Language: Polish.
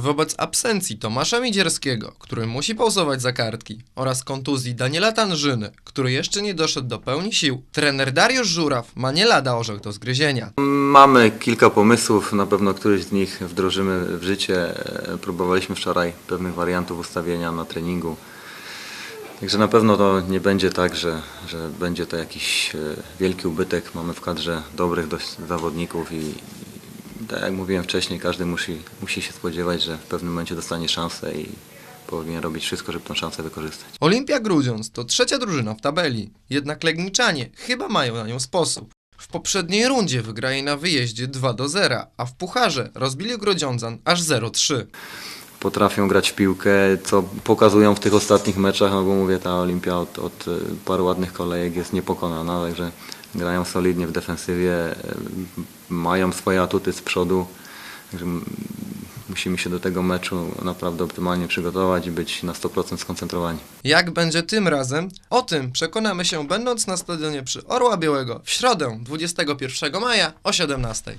Wobec absencji Tomasza Midzierskiego, który musi pauzować za kartki, oraz kontuzji Daniela Tanżyny, który jeszcze nie doszedł do pełni sił, trener Dariusz Żuraw ma nie lada orzech do zgryzienia. Mamy kilka pomysłów, na pewno któryś z nich wdrożymy w życie. E, Próbowaliśmy wczoraj pewnych wariantów ustawienia na treningu. Także na pewno to nie będzie tak, że, że będzie to jakiś e, wielki ubytek. Mamy w kadrze dobrych zawodników i tak jak mówiłem wcześniej, każdy musi, musi się spodziewać, że w pewnym momencie dostanie szansę i powinien robić wszystko, żeby tę szansę wykorzystać. Olimpia Grudziądz to trzecia drużyna w tabeli, jednak Legniczanie chyba mają na nią sposób. W poprzedniej rundzie wygrali na wyjeździe 2 do 0, a w pucharze rozbili Grodziądzan aż 0-3. potrafią grać w piłkę, co pokazują w tych ostatnich meczach, no bo mówię, ta Olimpia od, od paru ładnych kolejek jest niepokonana, także grają solidnie w defensywie, y, mają swoje atuty z przodu, także musimy się do tego meczu naprawdę optymalnie przygotować i być na 100% skoncentrowani. Jak będzie tym razem? O tym przekonamy się będąc na stadionie przy Orła Białego w środę 21 maja o 17.